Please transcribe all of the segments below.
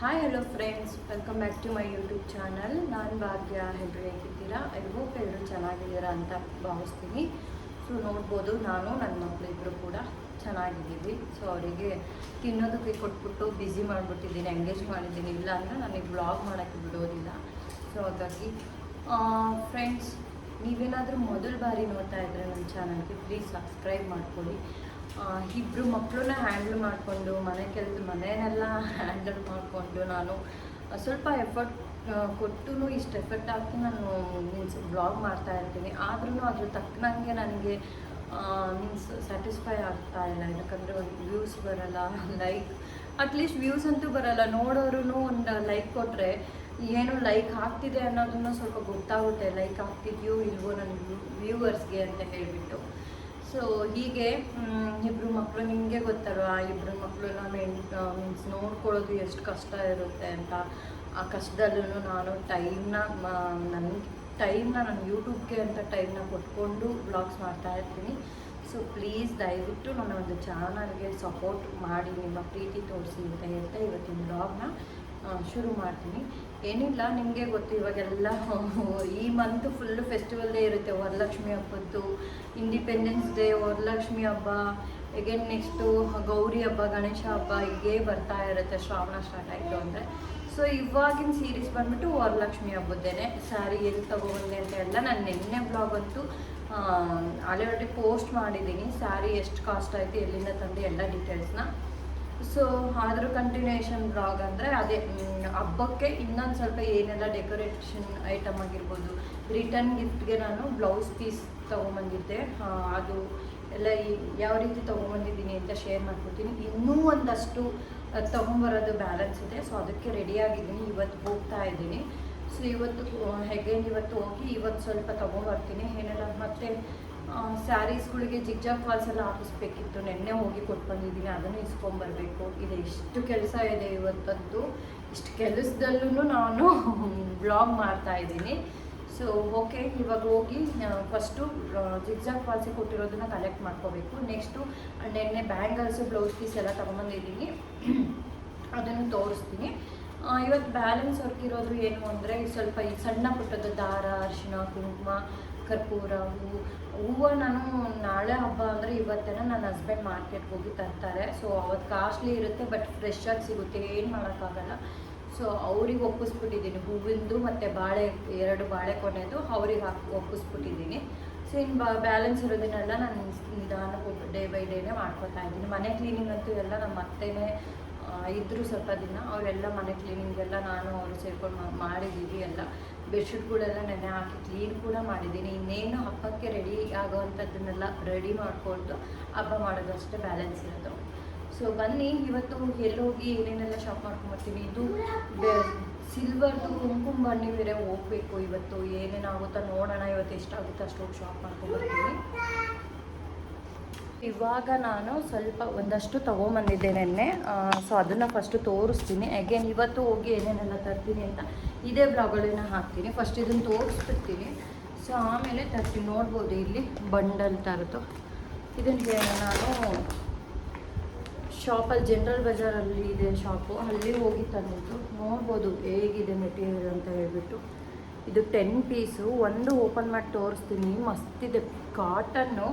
Hi hello friends welcome back to my YouTube channel ನಾನು ಭಾಗ್ಯ ಎಲ್ಲರೂ ಹೇಗಿದ್ದೀರಾ ಹೋಪ್ ಎಲ್ಲರೂ ಚೆನ್ನಾಗಿದ್ದೀರಾ ಅಂತ ಭಾವಿಸ್ತೀನಿ. ಸೊ ನೋಡ್ಬೋದು ನಾನು, ನನ್ನ ಮಕ್ಕಳಿಬ್ಬರು ಕೂಡ ಚೆನ್ನಾಗಿದ್ದೀವಿ. ಸೊ ಅವರಿಗೆ ತಿನ್ನೋದಕ್ಕೆ ಕೊಟ್ಬಿಟ್ಟು ಬ್ಯುಸಿ ಮಾಡಿಬಿಟ್ಟಿದ್ದೀನಿ ಎಂಗೇಜ್ ಮಾಡಿದ್ದೀನಿ. ಇಲ್ಲ ಅಂದರೆ ನನಗೆ ಬ್ಲಾಗ್ ಮಾಡೋಕ್ಕೆ ಬಿಡೋದಿಲ್ಲ. ಸೊ ಹಾಗಾಗಿ ಫ್ರೆಂಡ್ಸ್ ನೀವೇನಾದರೂ ಮೊದಲ ಬಾರಿ ನೋಡ್ತಾ ಇದ್ದರೆ ನನ್ನ ಚಾನಲ್ಗೆ ಪ್ಲೀಸ್ ಸಬ್ಸ್ಕ್ರೈಬ್ ಮಾಡ್ಕೊಳ್ಳಿ. ಇಬ್ಬರು ಮಕ್ಕಳನ್ನ ಹ್ಯಾಂಡಲ್ ಮಾಡಿಕೊಂಡು ಮನೆ ಕೆಲಸ ಮನೆಯನ್ನೆಲ್ಲ ಹ್ಯಾಂಡಲ್ ಮಾಡಿಕೊಂಡು ನಾನು ಸ್ವಲ್ಪ ಎಫರ್ಟ್ ಕೊಟ್ಟು ಇಷ್ಟು ಎಫರ್ಟ್ ಹಾಕಿ ನಾನು ಮೀನ್ಸ್ ಬ್ಲಾಗ್ ಮಾಡ್ತಾ ಇರ್ತೀನಿ. ಆದ್ರೂ ಅದ್ರ ತಕ್ಕನಂಗೆ ನನಗೆ ಮೀನ್ಸ್ ಸ್ಯಾಟಿಸ್ಫೈ ಆಗ್ತಾ ಇಲ್ಲ. ಯಾಕಂದರೆ ಒಂದು ವ್ಯೂಸ್ ಬರಲ್ಲ ಲೈಕ್ ಅಟ್ಲೀಸ್ಟ್ ವ್ಯೂಸ್ ಅಂತೂ ಬರಲ್ಲ. ನೋಡೋರು ಒಂದು ಲೈಕ್ ಕೊಟ್ಟರೆ ಏನು ಲೈಕ್ ಆಗ್ತಿದೆ ಅನ್ನೋದನ್ನು ಸ್ವಲ್ಪ ಗೊತ್ತಾಗುತ್ತೆ. ಲೈಕ್ ಆಗ್ತಿದೆಯೋ ಇಲ್ವೋ ನನ್ನ ವ್ಯೂವರ್ಸ್ಗೆ ಅಂತ ಹೇಳಿಬಿಟ್ಟು. ಸೊ ಹೀಗೆ ಇಬ್ಬರು ಮಕ್ಕಳು ನಿಮಗೆ ಗೊತ್ತಲ್ವಾ? ಇಬ್ಬರು ಮಕ್ಕಳನ್ನ ಮೇನ್ ಮೀನ್ಸ್ ನೋಡ್ಕೊಳ್ಳೋದು ಎಷ್ಟು ಕಷ್ಟ ಇರುತ್ತೆ ಅಂತ. ಆ ಕಷ್ಟದಲ್ಲೂ ನಾನು ಟೈಮ್ನ ನನ್ನ ಟೈಮ್ನ ನಾನು ಯೂಟ್ಯೂಬ್ಗೆ ಅಂತ ಟೈಮ್ನ ಕೊಟ್ಕೊಂಡು ಬ್ಲಾಗ್ಸ್ ಮಾಡ್ತಾ ಇರ್ತೀನಿ. ಸೊ ಪ್ಲೀಸ್ ದಯವಿಟ್ಟು ನನ್ನ ಒಂದು ಚಾನಲ್ಗೆ ಸಪೋರ್ಟ್ ಮಾಡಿ, ನಿಮ್ಮ ಪ್ರೀತಿ ತೋರಿಸಿ ಅಂತ ಹೇಳ್ತಾ ಇವತ್ತಿನ ಬ್ಲಾಗ್ನ ಶುರು ಮಾಡ್ತೀನಿ. ಏನಿಲ್ಲ, ನಿಮಗೆ ಗೊತ್ತು, ಇವಾಗೆಲ್ಲ ಈ ಮಂತ್ ಫುಲ್ ಫೆಸ್ಟಿವಲ್ದೇ ಇರುತ್ತೆ. ವರಲಕ್ಷ್ಮಿ ಹಬ್ಬದ್ದು ಇಂಡಿಪೆಂಡೆನ್ಸ್ ಡೇ ವರಲಕ್ಷ್ಮಿ ಹಬ್ಬ ಎಗೇನ್ ನೆಕ್ಸ್ಟು ಗೌರಿ ಹಬ್ಬ, ಗಣೇಶ ಹಬ್ಬ ಹೀಗೆ ಬರ್ತಾ ಇರುತ್ತೆ. ಶ್ರಾವಣ ಸ್ಟಾರ್ಟ್ ಆಯಿತು ಅಂದರೆ. ಸೊ ಇವಾಗಿನ ಸೀರೀಸ್ ಬಂದ್ಬಿಟ್ಟು ವರಲಕ್ಷ್ಮಿ ಹಬ್ಬದ್ದೇನೆ. ಸ್ಯಾರಿ ಎಲ್ಲಿ ತೊಗೊಬಂದೆ ಅಂತ ಎಲ್ಲ ನಾನು ನಿನ್ನೆ ಬ್ಲಾಗ್ ಅಂತು ಆಲ್ರೆಡಿ ಪೋಸ್ಟ್ ಮಾಡಿದ್ದೀನಿ. ಸ್ಯಾರಿ ಎಷ್ಟು ಕಾಸ್ಟ್ ಆಯಿತು, ಎಲ್ಲಿಂದ ತಂದು, ಎಲ್ಲ ಡೀಟೇಲ್ಸ್ನ ಸೊ ಅದ್ರ ಕಂಟಿನ್ಯೂಷನ್ ಬ್ಲಾಗ್ ಅಂದರೆ ಅದೇ ಹಬ್ಬಕ್ಕೆ ಇನ್ನೊಂದು ಸ್ವಲ್ಪ ಏನೆಲ್ಲ ಡೆಕೋರೇಷನ್ ಐಟಮ್ ಆಗಿರ್ಬೋದು. ರಿಟರ್ನ್ ಗಿಫ್ಟ್ಗೆ ನಾನು ಬ್ಲೌಸ್ ಪೀಸ್ ತೊಗೊಂಬಂದಿದ್ದೆ. ಅದು ಎಲ್ಲ ಈ- ಯಾವ ರೀತಿ ತೊಗೊಂಬಂದಿದ್ದೀನಿ ಅಂತ ಶೇರ್ ಮಾಡ್ಕೊತೀನಿ ಇನ್ನೂ ಒಂದಷ್ಟು ತೊಗೊಂಬರೋದು ಬ್ಯಾಲೆನ್ಸ್ ಇದೆ. ಸೊ ಅದಕ್ಕೆ ರೆಡಿಯಾಗಿದ್ದೀನಿ ಇವತ್ತು ಹೋಗ್ತಾ ಇದ್ದೀನಿ. ಸೊ ಇವತ್ತು ಹೆಗೇನ್ ಇವತ್ತು ಹೋಗಿ, ಇವತ್ತು ಸ್ವಲ್ಪ ತೊಗೊಂಬರ್ತೀನಿ. ಏನೆಲ್ಲ ಮತ್ತು ಸ್ಯಾರೀಸ್ಗಳಿಗೆ ಜಿಗ್ಜಾಕ್ ಫಾಲ್ಸ್ ಎಲ್ಲ ಹಾಕಿಸ್ಬೇಕಿತ್ತು. ನೆನ್ನೆ ಹೋಗಿ ಕೊಟ್ಟು ಬಂದಿದ್ದೀನಿ, ಅದನ್ನು ಇಸ್ಕೊಂಬರ್ಬೇಕು. ಇದು ಎಷ್ಟು ಕೆಲಸ ಇದೆ ಇವತ್ತದ್ದು ಇಷ್ಟು ಕೆಲಸದಲ್ಲೂ ನಾನು ಬ್ಲಾಗ್ ಮಾಡ್ತಾ ಇದ್ದೀನಿ. ಸೊ ಓಕೆ ಇವಾಗ ಹೋಗಿ ಫಸ್ಟು ಜಿಗ್ಜಾಕ್ ಫಾಲ್ಸಿಗೆ ಕೊಟ್ಟಿರೋದನ್ನ ಕಲೆಕ್ಟ್ ಮಾಡ್ಕೋಬೇಕು. ನೆಕ್ಸ್ಟು ನೆನ್ನೆ ಬ್ಯಾಂಗಲ್ಸು ಬ್ಲೌಸ್ ಪೀಸ್ ಎಲ್ಲ ತೊಗೊಂಬಂದಿದ್ದೀನಿ. ಅದನ್ನು ತೋರಿಸ್ತೀನಿ. ಇವತ್ತು ಬ್ಯಾಲೆನ್ಸ್ ವರ್ಕ್ ಇರೋದು ಏನು ಅಂದರೆ, ಸ್ವಲ್ಪ ಈ ಸಣ್ಣ ಪುಟ್ಟದ ದಾರ, ಅರಿಶಿಣ, ಕುಂಕುಮ ಕರ್ಪೂರ ಹೂವು ಹೂವು ನಾನು ನಾಳೆ ಹಬ್ಬ ಅಂದರೆ ಇವತ್ತೇನ ನನ್ನ ಹಸ್ಬೆಂಡ್ ಮಾರ್ಕೆಟ್ಗೆ ಹೋಗಿ ತರ್ತಾರೆ. ಸೊ ಅವತ್ತು ಕಾಸ್ಟ್ಲಿ ಇರುತ್ತೆ ಬಟ್ ಫ್ರೆಶ್ ಆಗಿ ಸಿಗುತ್ತೆ. ಏನು ಮಾಡೋಕ್ಕಾಗಲ್ಲ. ಸೊ ಅವ್ರಿಗೆ ಒಪ್ಪಿಸ್ಬಿಟ್ಟಿದ್ದೀನಿ. ಹೂವಿಂದು ಮತ್ತು ಬಾಳೆ, ಎರಡು ಬಾಳೆ ಕೊನೆದು ಅವ್ರಿಗೆ ಹಾಕಿ, ಒಪ್ಪಿಸ್ಬಿಟ್ಟಿದ್ದೀನಿ. ಸೊ ಇನ್ನು ಬಾ ಬ್ಯಾಲೆನ್ಸ್ ಇರೋದನ್ನೆಲ್ಲ ನಾನು ನಿಧಾನ ಡೇ ಬೈ ಡೇನೇ ಮಾಡ್ಕೊತಾ ಇದ್ದೀನಿ. ಮನೆ ಕ್ಲೀನಿಂಗ್ ಅಂತೂ ಎಲ್ಲ ನಮ್ಮ ಅತ್ತೆನೇ ಇದ್ದರೂ ಸ್ವಲ್ಪ ದಿನ. ಅವರೆಲ್ಲ ಮನೆ ಕ್ಲೀನಿಂಗ್ ಎಲ್ಲ ನಾನು ಅವರು ಸೇರ್ಕೊಂಡು ಮಾಡಿದ್ದೀವಿ ಎಲ್ಲ. ಬೆಡ್ಶೀಟ್ಗಳೆಲ್ಲ ನೆನೆ ಹಾಕಿ ಕ್ಲೀನ್ ಕೂಡ ಮಾಡಿದ್ದೀನಿ. ಇನ್ನೇನು ಹಬ್ಬಕ್ಕೆ ರೆಡಿ ಆಗೋವಂಥದ್ದನ್ನೆಲ್ಲ ರೆಡಿ ಮಾಡಿಕೊಂಡು ಹಬ್ಬ ಮಾಡೋದು ಅಷ್ಟೇ ಬ್ಯಾಲೆನ್ಸ್ ಇರೋದು. ಸೊ ಬನ್ನಿ, ಇವತ್ತು ಎಲ್ಲೋಗಿ ಏನೇನೆಲ್ಲ ಶಾಪ್ ಮಾಡ್ಕೊಂಬರ್ತೀನಿ. ಇದು ಸಿಲ್ವರ್ದು ಕುಂಕುಮ ಬನ್ನಿ ಬೇರೆ ಹೋಗ್ಬೇಕು ಇವತ್ತು. ಏನೇನಾಗುತ್ತೋ ನೋಡೋಣ. ಇವತ್ತು ಎಷ್ಟಾಗುತ್ತೋ ಅಷ್ಟು ಹೋಗಿ ಶಾಪ್ ಮಾಡ್ಕೊಂಬರ್ತೀನಿ. ಇವಾಗ ನಾನು ಸ್ವಲ್ಪ ಒಂದಷ್ಟು ತೊಗೊಂಬಂದಿದ್ದೆ ನೆನ್ನೆ. ಸೊ ಅದನ್ನು ಫಸ್ಟು ತೋರಿಸ್ತೀನಿ. ಅಗೇನ್ ಇವತ್ತು ಹೋಗಿ ಏನೇನೆಲ್ಲ ತರ್ತೀನಿ ಅಂತ ಇದೇ ಬ್ಲಾಗಳನ್ನ ಹಾಕ್ತೀನಿ. ಫಸ್ಟ್ ಇದನ್ನು ತೋರಿಸ್ಬಿಡ್ತೀನಿ. ಸೊ ಆಮೇಲೆ ತರ್ತೀನಿ. ನೋಡ್ಬೋದು ಇಲ್ಲಿ ಬಂಡಲ್ ಥರದ್ದು ಇದನ್ನು ನಾನು. ಶಾಪಲ್ಲಿ ಜನರಲ್ ಬಜಾರಲ್ಲಿ ಇದೆ ಶಾಪು ಅಲ್ಲಿ ಹೋಗಿ ತಂದಿದ್ದು. ನೋಡ್ಬೋದು ಹೇಗಿದೆ ಮೆಟೀರಿಯಲ್ ಅಂತ ಹೇಳಿಬಿಟ್ಟು. ಇದು ಟೆನ್ ಪೀಸು ಒಂದು ಓಪನ್ ಮಾಡಿ ತೋರಿಸ್ತೀನಿ. ಮಸ್ತಿದೆ ಕಾಟನ್ನು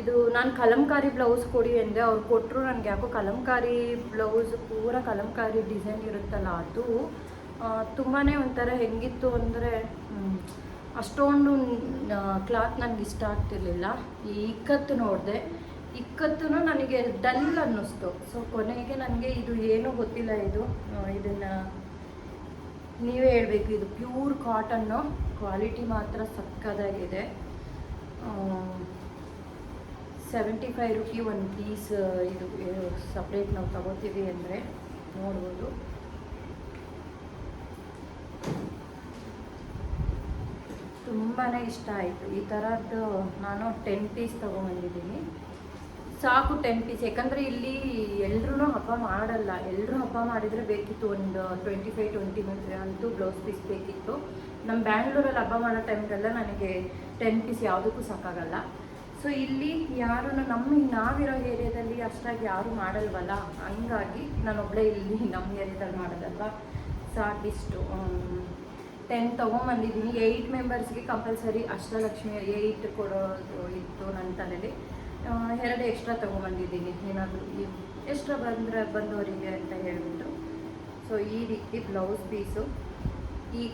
ಇದು ನಾನು ಕಲಂಕಾರಿ ಬ್ಲೌಸ್ ಕೊಡಿ ಅಂದೆ. ಅವ್ರು ಕೊಟ್ಟರು ನನಗೆ ಯಾಕೋ ಕಲಂಕಾರಿ ಬ್ಲೌಸ್ ಪೂರ ಕಲಂಕಾರಿ ಡಿಸೈನ್ ಇರುತ್ತಲ್ಲ ಅದು. ತುಂಬಾ ಒಂಥರ ಹೆಂಗಿತ್ತು ಅಂದರೆ ಅಷ್ಟೊಂದು ಕ್ಲಾತ್ ನನಗೆ ಇಷ್ಟ ಆಗ್ತಿರ್ಲಿಲ್ಲ. ಈ ಇಕ್ಕತ್ತು ನೋಡಿದೆ. ಇಕ್ಕತ್ತು ನನಗೆ ಡಲ್ ಅನ್ನಿಸ್ತು. ಸೊ ಕೊನೆಗೆ ನನಗೆ ಇದು ಏನೂ ಗೊತ್ತಿಲ್ಲ ಇದು. ಇದನ್ನು ನೀವೇ ಹೇಳಬೇಕು. ಇದು ಪ್ಯೂರ್ ಕಾಟನ್ನು ಕ್ವಾಲಿಟಿ ಮಾತ್ರ ಸಕ್ಕದಾಗಿದೆ. ಸೆವೆಂಟಿ ಫೈವ್ ರುಪಿ ಒಂದು ಪೀಸ್ ಇದು ಸಪ್ರೇಟ್ ನಾವು ತಗೋತೀವಿ ಅಂದರೆ ನೋಡ್ಬೋದು. ತುಂಬಾ ಇಷ್ಟ ಆಯಿತು. ಈ ಥರದ್ದು ನಾನು ಟೆನ್ ಪೀಸ್ ತೊಗೊಂಬಂದಿದ್ದೀನಿ ಸಾಕು ಟೆನ್ ಪೀಸ್. ಯಾಕಂದರೆ ಇಲ್ಲಿ ಎಲ್ಲರೂ ಹಬ್ಬ ಮಾಡಲ್ಲ. ಎಲ್ಲರೂ ಹಬ್ಬ ಮಾಡಿದರೆ ಬೇಕಿತ್ತು. ಒಂದು ಟ್ವೆಂಟಿ ಫೈವ್ ಟ್ವೆಂಟಿ ಮಿನಿಟ್ಸ್ ಅಂತೂ ಬ್ಲೌಸ್ ಪೀಸ್ ಬೇಕಿತ್ತು. ನಮ್ಮ ಬ್ಯಾಂಗ್ಳೂರಲ್ಲಿ ಹಬ್ಬ ಮಾಡೋ ಟೈಮ್ಗೆಲ್ಲ ನನಗೆ ಟೆನ್ ಪೀಸ್ ಯಾವುದಕ್ಕೂ ಸಾಕಾಗಲ್ಲ. ಸೊ ಇಲ್ಲಿ ಯಾರು ನಮ್ಮ ನಾವಿರೋ ಏರಿಯಾದಲ್ಲಿ ಅಷ್ಟಾಗಿ ಯಾರು ಮಾಡಲ್ವಲ್ಲ? ಹಂಗಾಗಿ ನಾನೊಬ್ಬಳೇ ಇಲ್ಲಿ ನಮ್ಮ ಏರಿಯಾದಲ್ಲಿ ಮಾಡೋದಲ್ವ? ಸಾಕಿಷ್ಟು ಟೆನ್ ತೊಗೊಂಬಂದಿದ್ದೀನಿ. ಏಯ್ಟ್ ಮೆಂಬರ್ಸ್ಗೆ ಕಂಪಲ್ಸರಿ ಅಷ್ಟಲಕ್ಷ್ಮಿ ಏಯ್ಟ್ ಕೊಡೋದು ಇತ್ತು ನನ್ನ ತಲೆಯಲ್ಲಿ ಎರಡು ಎಕ್ಸ್ಟ್ರಾ ತೊಗೊಂಬಂದಿದ್ದೀನಿ ಏನಾದರೂ ಎಕ್ಸ್ಟ್ರಾ ಬಂದರೆ ಬಂದವರಿಗೆ ಅಂತ ಹೇಳಿಬಿಟ್ಟು. ಸೊ ಈ ರೀತಿ ಬ್ಲೌಸ್ ಪೀಸು ಈ,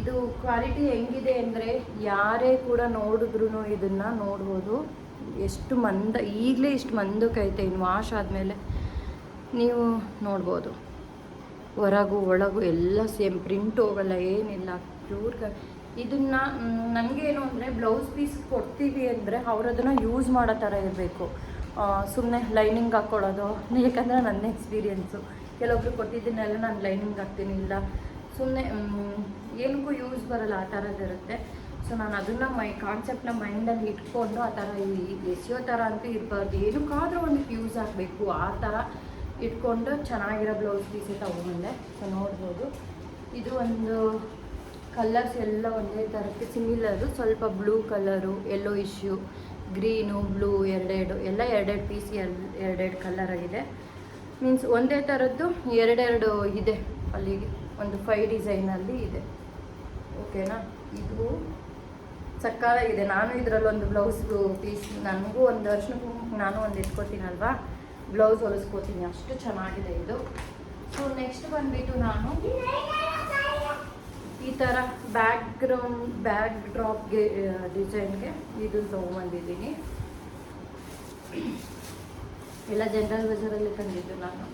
ಇದು ಕ್ವಾಲಿಟಿ ಹೆಂಗಿದೆ ಅಂದರೆ ಯಾರೇ ಕೂಡ ನೋಡಿದ್ರು ಇದನ್ನು ನೋಡ್ಬೋದು. ಎಷ್ಟು ಮಂದ, ಈಗಲೇ ಇಷ್ಟು ಮಂದಕ್ಕೈತೆ ಇನ್ನು ವಾಶ್ ಆದಮೇಲೆ ನೀವು ನೋಡ್ಬೋದು. ಹೊರಗು, ಒಳಗು ಎಲ್ಲ ಸೇಮ್ ಪ್ರಿಂಟ್ ಹೋಗಲ್ಲ, ಏನಿಲ್ಲ. ಪ್ಯೂರ್ ಇದನ್ನು ನನಗೇನು ಅಂದರೆ ಬ್ಲೌಸ್ ಪೀಸ್ ಕೊಡ್ತೀವಿ ಅಂದರೆ ಅವ್ರು ಅದನ್ನು ಯೂಸ್ ಮಾಡೋ ಥರ ಇರಬೇಕು. ಸುಮ್ಮನೆ ಲೈನಿಂಗ್ ಹಾಕ್ಕೊಳ್ಳೋದು ಯಾಕಂದರೆ ನನ್ನ ಎಕ್ಸ್ಪೀರಿಯೆನ್ಸು ಕೆಲವೊಬ್ರು ಕೊಟ್ಟಿದ್ದನ್ನೆಲ್ಲ ನಾನು ಲೈನಿಂಗ್ ಹಾಕ್ತೀನಿ, ಇಲ್ಲ. ಸುಮ್ಮನೆ ಏನಕ್ಕೂ ಯೂಸ್ ಬರಲ್ಲ, ಆ ಥರದ್ದಿರುತ್ತೆ ಸೊ ನಾನು ಅದನ್ನು ಮೈ ಕಾನ್ಸೆಪ್ಟ್ನ ಮೈಂಡಲ್ಲಿ ಇಟ್ಕೊಂಡು ಆ ಥರ ಎಸಿಯೋ ಥರ ಅಂತೂ ಇರಬಾರ್ದು. ಏನಕ್ಕಾದರೂ ಒಂದಕ್ಕೆ ಯೂಸ್ ಆಗಬೇಕು ಆ ಥರ ಇಟ್ಕೊಂಡು ಚೆನ್ನಾಗಿರೋ ಬ್ಲೌಸ್ ಪೀಸೇ ತಗೊಂಡೆ ಸೊ ನೋಡ್ಬೋದು. ಇದು ಒಂದು ಕಲರ್ಸ್ ಎಲ್ಲ ಒಂದೇ ಥರಕ್ಕೆ ಸಿಮಿಲರು ಸ್ವಲ್ಪ blue colour yellowish green blue ಎರಡೆರಡು, ಎಲ್ಲ ಎರಡೆರಡು ಪೀಸ್ ಎರಡು, ಎರಡೆರಡು ಕಲರ್ ಮೀನ್ಸ್ ಒಂದೇ ಥರದ್ದು ಎರಡೆರಡು ಇದೆ ಅಲ್ಲಿಗೆ. ಒಂದು ಫೈವ್ ಡಿಸೈನಲ್ಲಿ ಇದೆ. ಓಕೆನಾ ಇದು ಸಕ್ಕಾಲಾಗಿದೆ ನಾನು ಇದರಲ್ಲಿ ಒಂದು ಬ್ಲೌಸ್ ಪೀಸ್ ನನಗೂ ಒಂದು ವರ್ಷ ನಾನು ಒಂದು ಇಟ್ಕೋತೀನಲ್ವಾ? ಬ್ಲೌಸ್ ಹೊಲಿಸ್ಕೋತೀನಿ. ಅಷ್ಟು ಚೆನ್ನಾಗಿದೆ ಇದು. ಸೊ ನೆಕ್ಸ್ಟ್ ಬಂದುಬಿಟ್ಟು ನಾನು ಈ ಥರ ಬ್ಯಾಕ್ ಗ್ರೌಂಡ್ ಬ್ಯಾಕ್ ಡ್ರಾಪ್ಗೆ ಡಿಸೈನ್ಗೆ ಇದು ತೊಗೊಂಬಂದಿದ್ದೀನಿ ಎಲ್ಲ ಜನರಲ್ ಬಜಾರಲ್ಲಿ ತಂದಿದ್ದು ನಾನು.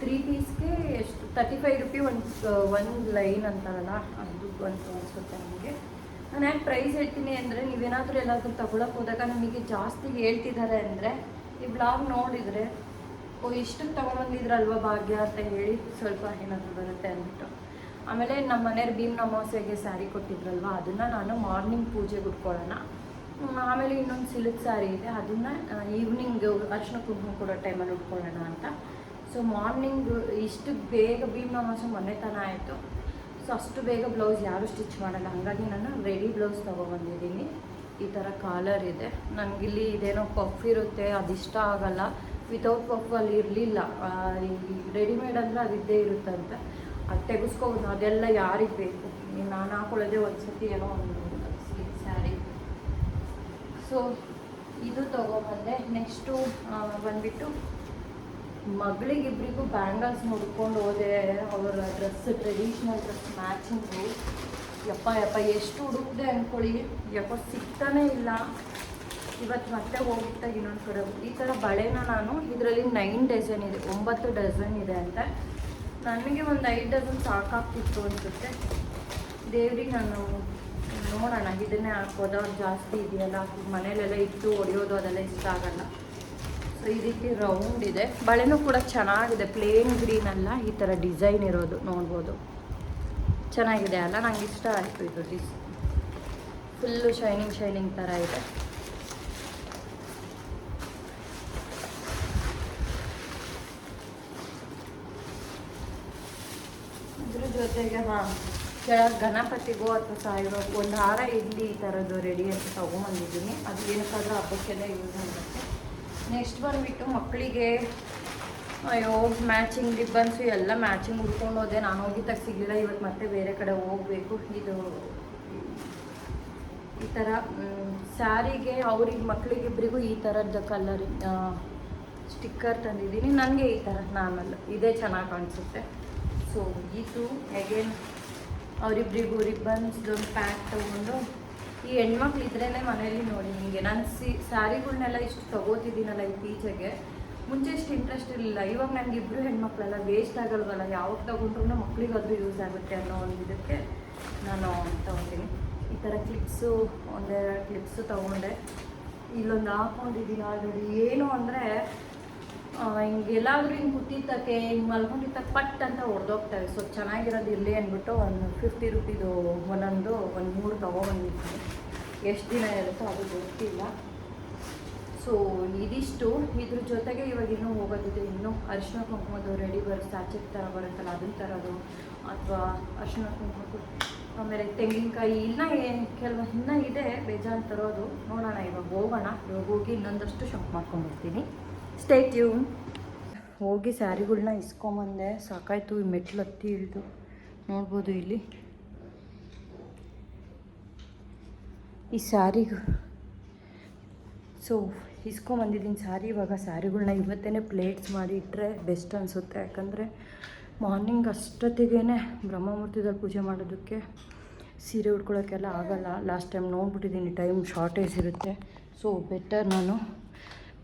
ತ್ರೀ ಪೀಸ್ಗೆ ಎಷ್ಟು ತರ್ಟಿ ಫೈವ್ ರುಪಿ ಒಂದು ಒಂದು ಲೈನ್ ಅಂತಾರಲ್ಲ, ಅದು ಒಂದು ಅನಿಸುತ್ತೆ ನಮಗೆ. ನಾನು ಯಾಕೆ ಪ್ರೈಸ್ ಹೇಳ್ತೀನಿ ಅಂದರೆ ನೀವೇನಾದರೂ ಎಲ್ಲಾದರೂ ತಗೊಳಕ್ಕೆ ಹೋದಾಗ ನಮಗೆ ಜಾಸ್ತಿ ಹೇಳ್ತಿದ್ದಾರೆ ಅಂದರೆ ಈ ಬ್ಲಾಗ್ ನೋಡಿದರೆ, ಓ ಇಷ್ಟಕ್ಕೆ ತೊಗೊಂಬಂದಿದ್ರಲ್ವ ಭಾಗ್ಯ ಅಂತ ಹೇಳಿ ಸ್ವಲ್ಪ ಏನಾದರೂ ಬರುತ್ತೆ ಅಂದ್ಬಿಟ್ಟು. ಆಮೇಲೆ ನಮ್ಮ ಮನೆಯವ್ರು ಭೀಮ್ ಅಮಾವಾಸ್ಯೆಗೆ ಸ್ಯಾರಿ ಕೊಟ್ಟಿದ್ರಲ್ವ, ಅದನ್ನು ನಾನು ಮಾರ್ನಿಂಗ್ ಪೂಜೆಗೆ ಉಟ್ಕೊಳ್ಳೋಣ. ಆಮೇಲೆ ಇನ್ನೊಂದು ಸಿಲ್ಕ್ ಸ್ಯಾರಿ ಇದೆ, ಅದನ್ನು ಈವ್ನಿಂಗ್ ಅರ್ಶಿನ ಕುಂಕುಮ ಕೊಡೋ ಟೈಮಲ್ಲಿ ಉಟ್ಕೊಳ್ಳೋಣ ಅಂತ. ಸೊ ಮಾರ್ನಿಂಗ್ ಇಷ್ಟು ಬೇಗ ಭೀಮ್ ಅಮಾವಾಸ್ಯೆ ಮೊನ್ನೆ ತನ ಆಯಿತು. ಸೊ ಅಷ್ಟು ಬೇಗ ಬ್ಲೌಸ್ ಯಾರು ಸ್ಟಿಚ್ ಮಾಡಲ್ಲ. ಹಾಗಾಗಿ ನಾನು ರೆಡಿ ಬ್ಲೌಸ್ ತೊಗೊಬಂದಿದ್ದೀನಿ. ಈ ಥರ ಕಾಲರ್ ಇದೆ. ನನಗಿಲ್ಲಿ ಇದೇನೋ ಪಫ್ ಇರುತ್ತೆ ಅದು ಇಷ್ಟ ಆಗಲ್ಲ. ವಿತೌಟ್ ಪಫ್ ಅಲ್ಲಿ ಇರಲಿಲ್ಲ. ರೆಡಿಮೇಡ್ ಅಂದರೆ ಅದಿದ್ದೇ ಇರುತ್ತಂತೆ. ಅದು ತೆಗೆಸ್ಕೋಬೋದು, ಅದೆಲ್ಲ ಯಾರಿಗೆ ಬೇಕು? ನೀವು ನಾನು ಹಾಕೊಳ್ಳೋದೇ ಒಂದು ಸತಿ ಏನೋ ಒಂದು ಸ್ಯಾರಿ ಸೊ ಇದು ತೊಗೊಬಂದೆ. ನೆಕ್ಸ್ಟು ಬಂದುಬಿಟ್ಟು ಮಗಳಿಗಿಬ್ಬರಿಗೂ ಬ್ಯಾಂಗಲ್ಸ್ ನೋಡ್ಕೊಂಡು ಹೋದೆ. ಅವರ ಡ್ರೆಸ್ ಟ್ರೆಡಿಷ್ನಲ್ ಡ್ರೆಸ್ ಮ್ಯಾಚಿಂಗು ಯಪ್ಪ ಯಪ್ಪ, ಎಷ್ಟು ಹುಡುಕ್ದೆ ಅಂದ್ಕೊಳ್ಳಿ ಯಪ್ಪ, ಸಿಗ್ತಾನೇ ಇಲ್ಲ. ಇವತ್ತು ಮತ್ತೆ ಹೋಗ್ಬಿಟ್ಟಾಗ ಇನ್ನೊಂದು ಕಡೆ. ಈ ಥರ ಬಳೆನ ನಾನು ಇದರಲ್ಲಿ ನೈನ್ ಡಜನ್ ಇದೆ, ಒಂಬತ್ತು ಡಜನ್ ಇದೆ ಅಂತ. ನನಗೆ ಒಂದು ಐದು ಡಜನ್ ಸಾಕಾಗ್ತಿತ್ತು ಅನಿಸುತ್ತೆ. ದೇವ್ರಿಗೆ ನಾನು ನೋಡೋಣ, ಇದನ್ನೇ ಹಾಕೋದು ಜಾಸ್ತಿ ಇದೆಯಲ್ಲ ಮನೇಲೆಲ್ಲ ಇಟ್ಟು ಹೊಡೆಯೋದು ಅದೆಲ್ಲ ಇಷ್ಟ ಆಗಲ್ಲ. ಸೊ ಈ ರೀತಿ ರೌಂಡ್ ಇದೆ. ಬಳೆನೂ ಕೂಡ ಚೆನ್ನಾಗಿದೆ ಪ್ಲೇನ್ ಗ್ರೀನ್ ಅಲ್ಲ, ಈ ಥರ ಡಿಸೈನ್ ಇರೋದು, ನೋಡ್ಬೋದು. ಚೆನ್ನಾಗಿದೆ ಅಲ್ಲ? ನಂಗೆ ಇಷ್ಟ ಆಯಿತು ಇದು ಡಿಸ್ ಫುಲ್ಲು ಶೈನಿಂಗ್ ಶೈನಿಂಗ್ ಥರ ಇದೆ. ಜೊತೆಗೆ ಹಾಂ ಕೆಳಗೆ ಗಣಪತಿಗೋ ಅಥವಾ ಸಾಯಿಬಾಬು ಒಂದು ಹಾರ ಇಡ್ಲಿ ಈ ಥರದ್ದು ರೆಡಿ ಅಂತ ತೊಗೊಂಬಂದಿದ್ದೀನಿ. ಅದು ಏನಕ್ಕಾದ್ರೂ ಹಬ್ಬಕ್ಕೆಲ್ಲ ಯೂಸ್ ಆಗುತ್ತೆ. ನೆಕ್ಸ್ಟ್ ಬಂದುಬಿಟ್ಟು ಮಕ್ಕಳಿಗೆ, ಅಯ್ಯೋ ಮ್ಯಾಚಿಂಗ್ ರಿಬ್ಬನ್ಸು ಎಲ್ಲ ಮ್ಯಾಚಿಂಗ್ ಉಟ್ಕೊಂಡು ಹೋದೆ. ನಾನು ಹೋಗಿದ್ದಾಗ ಸಿಗಲಿಲ್ಲ. ಇವತ್ತು ಮತ್ತೆ ಬೇರೆ ಕಡೆ ಹೋಗಬೇಕು. ಇದು, ಈ ಥರ ಸ್ಯಾರಿಗೆ ಅವ್ರಿಗೆ ಮಕ್ಕಳಿಗಿಬ್ಬರಿಗೂ ಈ ಥರದ್ದು ಕಲರ್ ಸ್ಟಿಕ್ಕರ್ ತಂದಿದ್ದೀನಿ. ನನಗೆ ಈ ಥರ ನಾರ್ಮಲ್ ಇದೇ ಚೆನ್ನಾಗಿ ಕಾಣಿಸುತ್ತೆ. ಸೊ ಇದು ಅಗೇನ್ ಅವರಿಬ್ರಿಗೂ ರಿಬ್ಬನ್ಸ್ದೊಂದು ಪ್ಯಾಕ್ ತೊಗೊಂಡು, ಈ ಹೆಣ್ಮಕ್ಳು ಇದ್ರೇ ಮನೇಲಿ ನೋಡಿ ಹಿಂಗೆ ನಾನು ಸಿ ಸ್ಯಾರಿಗಳ್ನೆಲ್ಲ ಇಷ್ಟು ತೊಗೋತಿದ್ದೀನಲ್ಲ ಇತ್ತೀಚೆಗೆ. ಮುಂಚೆ ಇಷ್ಟು ಇಂಟ್ರೆಸ್ಟ್ ಇರಲಿಲ್ಲ. ಇವಾಗ ನನಗೆ ಇಬ್ಬರು ಹೆಣ್ಮಕ್ಳೆಲ್ಲ ವೇಸ್ಟ್ ಆಗಲ್ವಲ್ಲ? ಯಾವಾಗ ತೊಗೊಂಡ್ರೂ ಮಕ್ಳಿಗಾದರೂ ಯೂಸ್ ಆಗುತ್ತೆ ಅನ್ನೋ ಒಂದು ಇದಕ್ಕೆ ನಾನು ತೊಗೊತೀನಿ. ಈ ಥರ ಕ್ಲಿಪ್ಸು ಒಂದೆರಡು ಕ್ಲಿಪ್ಸು ತೊಗೊಂಡೆ. ಇಲ್ಲೊಂದು ಹಾಕ್ಕೊಂಡಿದ್ದೀನಿ ಆಲ್ರೆಡಿ ಏನು ಅಂದರೆ ಹಿಂಗೆ ಎಲ್ಲಾದರೂ ಹಿಂಗೆ ಕೂತಿದ್ದಕ್ಕೆ ಹಿಂಗೆ ಮಲ್ಕೊಂಡಿದ್ದಕ್ಕೆ ಪಟ್ ಅಂತ ಹೊಡೆದೋಗ್ತವೆ ಸೊ ಚೆನ್ನಾಗಿರೋದು ಇರಲಿ ಅಂದ್ಬಿಟ್ಟು ಒಂದು ಫಿಫ್ಟಿ ರುಪೀದು ಒಂದೊಂದು, ಒಂದು ಮೂರು ತೊಗೊಬಂದಿದ್ದೀನಿ ಎಷ್ಟು ದಿನ ಇರುತ್ತೋ ಅದು ಗೊತ್ತಿಲ್ಲ. ಸೊ ಇದಿಷ್ಟು. ಇದ್ರ ಜೊತೆಗೆ ಇವಾಗ ಇನ್ನೂ ಹೋಗೋದಿದೆ. ಇನ್ನೂ ಅರಿಶಿನ ಕುಂಕುಮದ್ದು ರೆಡಿ ಬರೋ ಸ್ಟ್ಯಾಚು ಥರ ಬರುತ್ತಲ್ಲ ಅದನ್ನ ತರೋದು. ಅಥವಾ ಅರಿಶಿನ ಕುಂಕುಮದ್ದು, ಆಮೇಲೆ ತೆಂಗಿನಕಾಯಿ ಇಲ್ಲ ಏನು ಕೆಲವು, ಇನ್ನೂ ಇದೆ. ಬೇಜಾನ್ ತರೋದು. ನೋಡೋಣ, ಇವಾಗ ಹೋಗೋಣ. ಇವಾಗ ಹೋಗಿ ಇನ್ನೊಂದಷ್ಟು ಶಾಪ್ ಮಾಡ್ಕೊಂಡ್ಬರ್ತೀನಿ ಸ್ಟೇ ಯು ಹೋಗಿ ಸ್ಯಾರಿಗಳನ್ನ ಇಸ್ಕೊಂಬಂದೆ. ಸಾಕಾಯ್ತು, ಈ ಮೆಟ್ಲು ಹತ್ತಿ ಇಳಿದು. ನೋಡ್ಬೋದು ಇಲ್ಲಿ. ಈ ಸ್ಯಾರಿಗೂ ಸೊ ಇಸ್ಕೊಂಬಂದಿದ್ದೀನಿ ಸ್ಯಾರಿ. ಇವಾಗ ಸ್ಯಾರಿಗಳ್ನ ಇವತ್ತೇ ಪ್ಲೇಟ್ಸ್ ಮಾಡಿ ಇಟ್ಟರೆ ಬೆಸ್ಟ್ ಅನಿಸುತ್ತೆ. ಯಾಕಂದರೆ ಮಾರ್ನಿಂಗ್ ಅಷ್ಟೊತ್ತಿಗೆ ಬ್ರಹ್ಮಮೂರ್ತಿದಲ್ಲಿ ಪೂಜೆ ಮಾಡೋದಕ್ಕೆ ಸೀರೆ ಉಟ್ಕೊಳ್ಳೋಕ್ಕೆಲ್ಲ ಆಗಲ್ಲ. ಲಾಸ್ಟ್ ಟೈಮ್ ನೋಡ್ಬಿಟ್ಟಿದ್ದೀನಿ ಟೈಮ್ ಶಾರ್ಟೇಜ್ ಇರುತ್ತೆ. ಸೊ ಬೆಟರ್ ನಾನು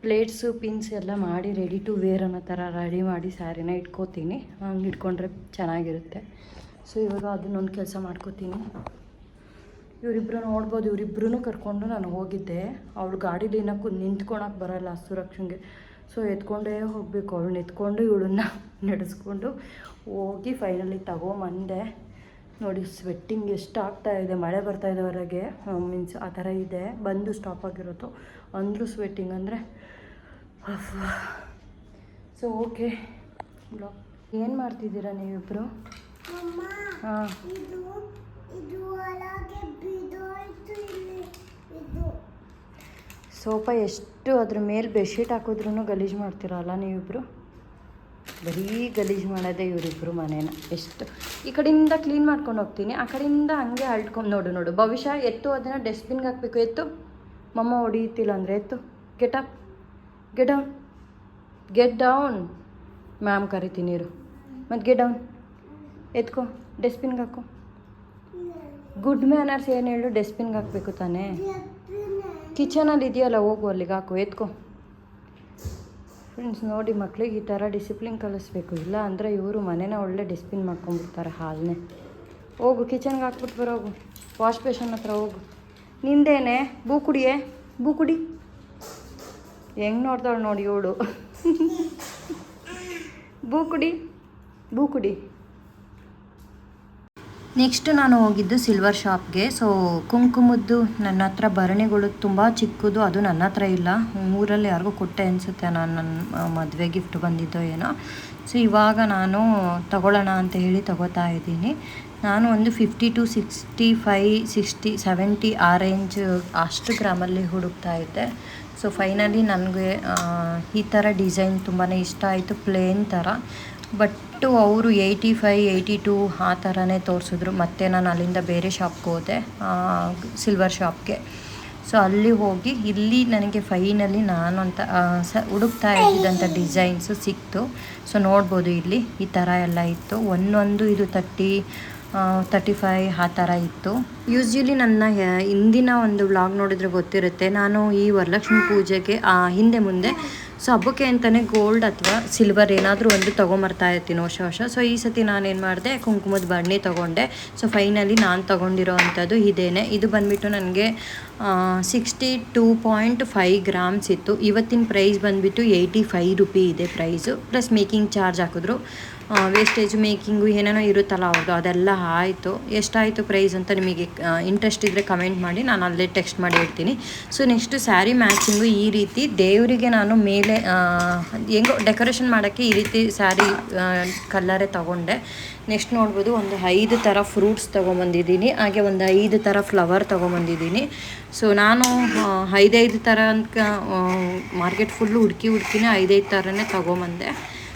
ಪ್ಲೇಟ್ಸು ಪಿನ್ಸ್ ಎಲ್ಲ ಮಾಡಿ ರೆಡಿ ಟು ವೇರ್ ಅನ್ನೋ ಥರ ರೆಡಿ ಮಾಡಿ ಸ್ಯಾರಿನ ಇಟ್ಕೋತೀನಿ. ಹಂಗೆ ಇಟ್ಕೊಂಡ್ರೆ ಚೆನ್ನಾಗಿರುತ್ತೆ. ಸೊ ಇವಾಗ ಅದನ್ನೊಂದು ಕೆಲಸ ಮಾಡ್ಕೋತೀನಿ. ಇವರಿಬ್ಬರು ನೋಡ್ಬೋದು ಇವರಿಬ್ಬರೂ ಕರ್ಕೊಂಡು ನಾನು ಹೋಗಿದ್ದೆ. ಅವಳು ಗಾಡೀಲಿ ಇನ್ನೂ ನಿಂತ್ಕೊಳಕ್ಕೆ ಬರೋಲ್ಲ ಸುರಕ್ಷಂಗೆ. ಸೊ ಎತ್ಕೊಂಡೇ ಹೋಗಬೇಕು. ಅವಳನ್ನ ಎತ್ಕೊಂಡು ಇವಳನ್ನ ನಡೆಸ್ಕೊಂಡು ಹೋಗಿ ಫೈನಲಿ ತಗೊಂಬಂದೆ. ನೋಡಿ ಸ್ವೆಟ್ಟಿಂಗ್ ಎಷ್ಟು ಆಗ್ತಾ ಇದೆ ಮಳೆ ಬರ್ತಾ ಇದೆ ಹೊರಗೆ. ಮೀನ್ಸ್ ಆ ಥರ ಇದೆ. ಬಂದು ಸ್ಟಾಪ್ ಆಗಿರೋದು. ಅಂದರೂ ಸ್ವೆಟ್ಟಿಂಗ್ ಅಂದರೆ ಸೊ ಓಕೆ ಬ್ಲಾಗ್ ಏನು ಮಾಡ್ತಿದ್ದೀರಾ ನೀವಿಬ್ಬರು ಹಾಂ. ಸೋಫಾ ಎಷ್ಟು ಅದ್ರ ಮೇಲೆ ಬೆಡ್ಶೀಟ್ ಹಾಕಿದ್ರೂ ಗಲೀಜು ಮಾಡ್ತೀರಲ್ಲ ನೀವಿಬ್ಬರು ಬರೀ ಗಲೀಜು ಮಾಡೋದೇ ಇವರಿಬ್ಬರು ಮನೇನ. ಎಷ್ಟು? ಈ ಕಡೆಯಿಂದ ಕ್ಲೀನ್ ಮಾಡ್ಕೊಂಡು ಹೋಗ್ತೀನಿ. ಆ ಕಡೆಯಿಂದ ಹಂಗೆ ಅಳ್ಕೊಂಡು ನೋಡು ನೋಡು. ಭವಿಷ್ಯ ಎತ್ತು ಅದನ್ನು ಡಸ್ಟ್ಬಿನ್ಗೆ ಹಾಕಬೇಕು. ಎತ್ತು? ಮಮ್ಮ ಹೊಡಿಯುತ್ತಿಲ್ಲ ಅಂದರೆ ಎತ್ತು? Get up get down get down ma'am ಕರಿತೀನಿ ಇರು. ಮತ್ತು ಗೆಟ್ ಡೌನ್ ಎತ್ಕೊ. ಡಸ್ಟ್ಬಿನ್ಗೆ ಹಾಕು. ಗುಡ್ ಮ್ಯಾನರ್ಸ್ ಏನು ಹೇಳು? ಡಸ್ಟ್ಬಿನ್ಗೆ ಹಾಕಬೇಕು ತಾನೇ. ಕಿಚನಲ್ಲಿ ಇದೆಯಲ್ಲ, ಹೋಗು ಅಲ್ಲಿಗೆ ಹಾಕು. ಎತ್ಕೊ. ಫ್ರೆಂಡ್ಸ್ ನೋಡಿ ಮಕ್ಳಿಗೆ ಈ ಥರ ಡಿಸಿಪ್ಲಿನ್ ಕಲಿಸ್ಬೇಕು. ಇಲ್ಲ ಅಂದರೆ ಇವರು ಮನೇನ ಒಳ್ಳೆ ಡಿಸ್ಪಿನ್ ಮಾಡ್ಕೊಂಡ್ಬಿಡ್ತಾರೆ ಹಾಲನ್ನೇ ಹೋಗು ಕಿಚನ್ಗೆ ಹಾಕ್ಬಿಟ್ಟು ಬರೋಗು. ವಾಶ್ ಬೇಷನ್ ಹತ್ರ ಹೋಗು. ನಿಂದೇನೆ? ಬೂ ಕುಡಿಯೇ? ಬೂ ಕುಡಿ. ಹೆಂಗೆ ನೋಡ್ತಾಳೆ ನೋಡಿ ಇವಳು ಬೂ ಕುಡಿ. ಬೂ ಕುಡಿ. ನೆಕ್ಸ್ಟ್ ನಾನು ಹೋಗಿದ್ದು ಸಿಲ್ವರ್ ಶಾಪ್ಗೆ ಸೊ ಕುಂಕುಮದ್ದು ನನ್ನ ಹತ್ರ ಭರಣಿಗಳು ತುಂಬ ಚಿಕ್ಕದು, ಅದು ನನ್ನ ಹತ್ರ ಇಲ್ಲ. ಊರಲ್ಲಿ ಯಾರಿಗೂ ಕೊಟ್ಟೆ ಅನಿಸುತ್ತೆ, ನಾನು ನನ್ನ ಮದುವೆ ಗಿಫ್ಟ್ ಬಂದಿದ್ದೋ ಏನೋ. ಸೊ ಇವಾಗ ನಾನು ತಗೊಳ್ಳೋಣ ಅಂತ ಹೇಳಿ ತಗೋತಾ ಇದ್ದೀನಿ. ನಾನು ಒಂದು fifty to sixty five sixty seventy ಆ ರೇಂಜ್ ಅಷ್ಟು ಗ್ರಾಮಲ್ಲಿ ಹುಡುಕ್ತಾ ಇದ್ದೆ. ಸೊ ಫೈನಲಿ ನನಗೆ ಈ ಥರ ಡಿಸೈನ್ ತುಂಬಾ ಇಷ್ಟ ಆಯಿತು ಪ್ಲೇನ್ ಥರ ಬಟ್ಟು ಅವರು ಏಯ್ಟಿ ಫೈ ಏಯ್ಟಿ ಟು ಆ ಥರನೇ ತೋರಿಸಿದ್ರು. ಮತ್ತು ನಾನು ಅಲ್ಲಿಂದ ಬೇರೆ ಶಾಪ್ಗೆ ಹೋದೆ ಸಿಲ್ವರ್ ಶಾಪ್ಗೆ ಸೊ ಅಲ್ಲಿ ಹೋಗಿ ಇಲ್ಲಿ ನನಗೆ ಫೈನಲಿ ನಾನು ಅಂತ ಸ, ಹುಡುಕ್ತಾ ಇದ್ದಿದ್ದಂಥ ಡಿಸೈನ್ಸು ಸಿಕ್ತು. ಸೊ ನೋಡ್ಬೋದು ಇಲ್ಲಿ ಈ ಥರ ಎಲ್ಲ ಇತ್ತು. ಒಂದೊಂದು ಇದು ತರ್ಟಿ ತರ್ಟಿ ಫೈ ಆ ಥರ ಇತ್ತು. ಯೂಸ್ವಲಿ ನನ್ನ ಹಿಂದಿನ ಒಂದು ವ್ಲಾಗ್ ನೋಡಿದರೆ ಗೊತ್ತಿರುತ್ತೆ. ನಾನು ಈ ವರಲಕ್ಷ್ಮಿ ಪೂಜೆಗೆ ಹಿಂದೆ ಮುಂದೆ ಸೊ ಹಬ್ಬಕ್ಕೆ ಅಂತಲೇ ಗೋಲ್ಡ್ ಅಥವಾ ಸಿಲ್ವರ್ ಏನಾದರೂ ಒಂದು ತೊಗೊಂಬರ್ತಾ ಇರ್ತೀನಿ ವರ್ಷ ವರ್ಷ. ಸೊ ಈ ಸತಿ ನಾನೇನು ಮಾಡಿದೆ, ಕುಂಕುಮದ ಬಣ್ಣಿ ತೊಗೊಂಡೆ. ಸೊ ಫೈನಲಿ ನಾನು ತೊಗೊಂಡಿರೋ ಅಂಥದ್ದು ಇದೇನೆ. ಇದು ಬಂದುಬಿಟ್ಟು ನನಗೆ sixty two point five grams ಇತ್ತು. ಇವತ್ತಿನ ಪ್ರೈಸ್ ಬಂದುಬಿಟ್ಟು ಏಯ್ಟಿ ಫೈವ್ ರುಪಿ ಇದೆ ಪ್ರೈಸು ಪ್ಲಸ್ ಮೇಕಿಂಗ್ ಚಾರ್ಜ್ ಹಾಕಿದ್ರು. ವೇಸ್ಟೇಜ್ ಮೇಕಿಂಗು ಏನೇನೋ ಇರುತ್ತಲ್ಲ ಅವ್ರದ್ದು ಅದೆಲ್ಲ ಆಯಿತು. ಎಷ್ಟಾಯಿತು ಪ್ರೈಸ್ ಅಂತ ನಿಮಗೆ ಇಂಟ್ರೆಸ್ಟ್ ಇದ್ದರೆ ಕಮೆಂಟ್ ಮಾಡಿ, ನಾನು ಅಲ್ಲೇ ಟೆಕ್ಸ್ಟ್ ಮಾಡಿ ಹೇಳ್ತೀನಿ. ಸೊ ನೆಕ್ಸ್ಟು ಸ್ಯಾರಿ ಮ್ಯಾಚಿಂಗು ಈ ರೀತಿ ದೇವರಿಗೆ ನಾನು ಮೇಲೆ ಹೆಂಗೋ ಡೆಕೋರೇಷನ್ ಮಾಡೋಕ್ಕೆ ಈ ರೀತಿ ಸ್ಯಾರಿ ಕಲ್ಲರೇ ತಗೊಂಡೆ. ನೆಕ್ಸ್ಟ್ ನೋಡ್ಬೋದು, ಒಂದು ಐದು ಥರ ಫ್ರೂಟ್ಸ್ ತೊಗೊಂಬಂದಿದ್ದೀನಿ. ಹಾಗೆ ಒಂದು ಐದು ಥರ ಫ್ಲವರ್ ತೊಗೊಂಬಂದಿದ್ದೀನಿ. ಸೊ ನಾನು ಐದೈದು ಥರ ಅಂತ ಮಾರ್ಕೆಟ್ ಫುಲ್ಲು ಹುಡುಕಿ ಹುಡುಕಿನೇ ಐದೈದು ಥರನೇ ತೊಗೊಂಬಂದೆ.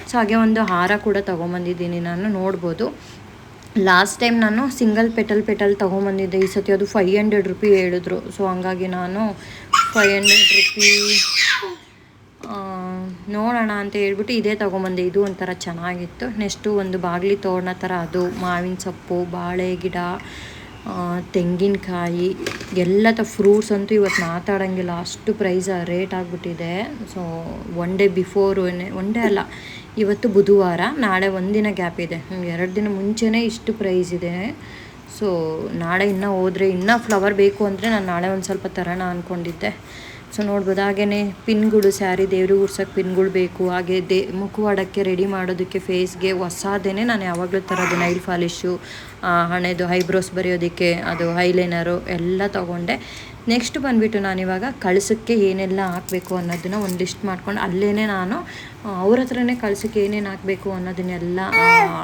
ಸೊ ಹಾಗೆ ಒಂದು ಹಾರ ಕೂಡ ತೊಗೊಂಬಂದಿದ್ದೀನಿ ನಾನು, ನೋಡ್ಬೋದು. ಲಾಸ್ಟ್ ಟೈಮ್ ನಾನು ಸಿಂಗಲ್ ಪೆಟಲ್ ಪೆಟಲ್ ತೊಗೊಂಬಂದಿದ್ದೆ. ಈ ಸತಿ ಅದು ಫೈವ್ ಹಂಡ್ರೆಡ್ ರುಪಿ ಹೇಳಿದ್ರು. ಸೊ ಹಂಗಾಗಿ ನಾನು ಫೈವ್ ಹಂಡ್ರೆಡ್ ರುಪಿ ನೋಡೋಣ ಅಂತ ಹೇಳ್ಬಿಟ್ಟು ಇದೇ ತೊಗೊಂಬಂದೆ. ಇದು ಒಂಥರ ಚೆನ್ನಾಗಿತ್ತು. ನೆಕ್ಸ್ಟು ಒಂದು ಬಾಗಿಲಿ ತೋರಣ ಥರ ಅದು. ಮಾವಿನ ಸೊಪ್ಪು, ಬಾಳೆ ಗಿಡ ತೆಂಗಿನಕಾಯಿ, ಎಲ್ಲ ತ ಫ್ರೂಟ್ಸ್ ಅಂತೂ ಇವತ್ತು ಮಾತಾಡೋಂಗಿಲ್ಲ. ಅಷ್ಟು ಪ್ರೈಸ್ ರೇಟ್ ಆಗಿಬಿಟ್ಟಿದೆ. So one day before one day ಅಲ್ಲ. ಇವತ್ತು ಬುಧವಾರ, ನಾಳೆ ಒಂದಿನ ಗ್ಯಾಪ್ ಇದೆ. ಎರಡು ದಿನ ಮುಂಚೆನೇ ಇಷ್ಟು ಪ್ರೈಸ್ ಇದೆ. ಸೊ ನಾಳೆ ಇನ್ನೂ ಹೋದರೆ ಇನ್ನೂ ಫ್ಲವರ್ ಬೇಕು ಅಂದರೆ ನಾನು ನಾಳೆ ಒಂದು ಸ್ವಲ್ಪ ತರೋಣ ಅಂದ್ಕೊಂಡಿದ್ದೆ ಸೊ ನೋಡ್ಬೋದು. ಹಾಗೆಯೇ ಪಿನ್ಗಳು ಸ್ಯಾರಿ ದೇವ್ರಿಗೆ ಉಡ್ಸೋಕ್ಕೆ ಪಿನ್ಗಳು ಬೇಕು. ಹಾಗೆ ದೇ, ಮುಖವಾಡಕ್ಕೆ ರೆಡಿ ಮಾಡೋದಕ್ಕೆ ಫೇಸ್ಗೆ ಹೊಸಾದೇನೆ ನಾನು ಯಾವಾಗಲೂ ತರೋದು. ನೈಲ್ ಪಾಲಿಶು ಹಣೆದು ಹೈಬ್ರೋಸ್ ಬರೆಯೋದಕ್ಕೆ, ಅದು ಹೈಲೈನರು ಎಲ್ಲ ತೊಗೊಂಡೆ. ನೆಕ್ಸ್ಟ್ ಬಂದುಬಿಟ್ಟು ನಾನಿವಾಗ ಕಳಿಸೋಕ್ಕೆ ಏನೆಲ್ಲ ಹಾಕಬೇಕು ಅನ್ನೋದನ್ನ ಒಂದು ಲಿಸ್ಟ್ ಮಾಡ್ಕೊಂಡು ಅಲ್ಲೇ ನಾನು ಅವ್ರ ಹತ್ರನೇ ಕಳ್ಸೋಕ್ಕೆ ಏನೇನು ಹಾಕಬೇಕು ಅನ್ನೋದನ್ನೆಲ್ಲ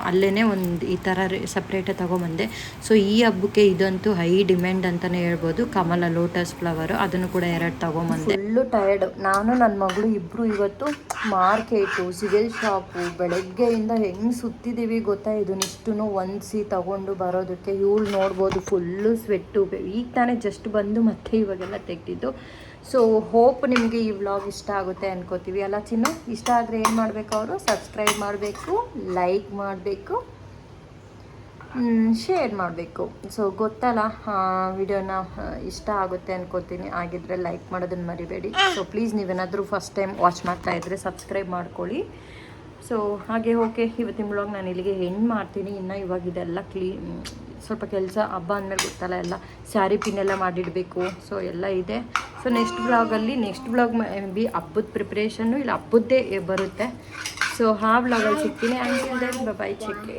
ಅಲ್ಲೇ ಒಂದು ಈ ಥರ ಸಪ್ರೇಟಾಗಿ ತೊಗೊಂಬಂದೆ. ಸೊ ಈ ಹಬ್ಬಕ್ಕೆ ಇದಂತೂ ಹೈ ಡಿಮ್ಯಾಂಡ್ ಅಂತಲೇ ಹೇಳ್ಬೋದು. ಕಮಲ ಲೋಟಸ್ ಫ್ಲವರು ಅದನ್ನು ಕೂಡ ಎರಡು ತೊಗೊಂಬಂದೆ. ಫುಲ್ಲು ಟಯರ್ಡ್ ನಾನು ನನ್ನ ಮಗಳು ಇಬ್ಬರು ಇವತ್ತು ಮಾರ್ಕೆಟು ಸಿವಿಲ್ ಶಾಪು, ಬೆಳಗ್ಗೆಯಿಂದ ಹೆಂಗೆ ಸುತ್ತಿದ್ದೀವಿ ಗೊತ್ತಾ? ಇದನ್ನಿಷ್ಟು ಒನ್ಸಿ ತಗೊಂಡು ಬರೋದಕ್ಕೆ, ಇವಳು ನೋಡ್ಬೋದು ಫುಲ್ಲು ಸ್ವೆಟ್ಟು ಈಗ ತಾನೇ ಜಸ್ಟ್ ಬಂದು ಮತ್ತೆ ಇವಾಗೆಲ್ಲ ತೆಗ್ದಿದ್ದು. ಸೊ ಹೋಪ್ ನಿಮಗೆ ಈ ವ್ಲಾಗ್ ಇಷ್ಟ ಆಗುತ್ತೆ ಅನ್ಕೋತೀವಿ ಅಲ್ಲ ಚಿನ್ನು? ಇಷ್ಟ ಆದರೆ ಏನು ಮಾಡಬೇಕು ಅವರು? ಸಬ್ಸ್ಕ್ರೈಬ್ ಮಾಡಬೇಕು ಲೈಕ್ ಮಾಡಬೇಕು ಶೇರ್ ಮಾಡಬೇಕು. ಸೊ ಗೊತ್ತಲ್ಲ ವಿಡಿಯೋನ ಇಷ್ಟ ಆಗುತ್ತೆ ಅನ್ಕೋತೀನಿ. ಆಗಿದ್ರೆ ಲೈಕ್ ಮಾಡೋದನ್ನು ಮರಿಬೇಡಿ. ಸೊ ಪ್ಲೀಸ್ ನೀವೇನಾದರೂ ಫಸ್ಟ್ ಟೈಮ್ ವಾಚ್ ಮಾಡ್ತಾ ಇದ್ದರೆ ಸಬ್ಸ್ಕ್ರೈಬ್ ಮಾಡ್ಕೊಳ್ಳಿ. ಸೊ ಹಾಗೆ ಓಕೆ ಇವತ್ತಿನ ಬ್ಲಾಗ್ ನಾನು ಇಲ್ಲಿಗೆ ಹೆಣ್ಣು ಮಾಡ್ತೀನಿ. ಇನ್ನು ಇವಾಗ ಇದೆಲ್ಲ ಕ್ಲೀನ್ ಸ್ವಲ್ಪ ಕೆಲಸ ಹಬ್ಬ ಅಂದಮೇಲೆ ಗೊತ್ತಲ್ಲ, ಎಲ್ಲ ಸ್ಯಾರಿ ಪಿನ್ ಎಲ್ಲ ಮಾಡಿಡಬೇಕು. ಸೊ ಎಲ್ಲ ಇದೆ. ಸೊ ನೆಕ್ಸ್ಟ್ ಬ್ಲಾಗಲ್ಲಿ ನೆಕ್ಸ್ಟ್ ಬ್ಲಾಗ್ ಬಿ ಹಬ್ಬದ ಪ್ರಿಪ್ರೇಷನ್ನು ಇಲ್ಲ, ಹಬ್ಬದ್ದೇ ಬರುತ್ತೆ. ಸೊ ಆ ಬ್ಲಾಗಲ್ಲಿ ಸಿಗ್ತೀನಿ. ಆ್ಯಂಡ್ ಬಾಯ್ ಚೆಕ್ಕೆ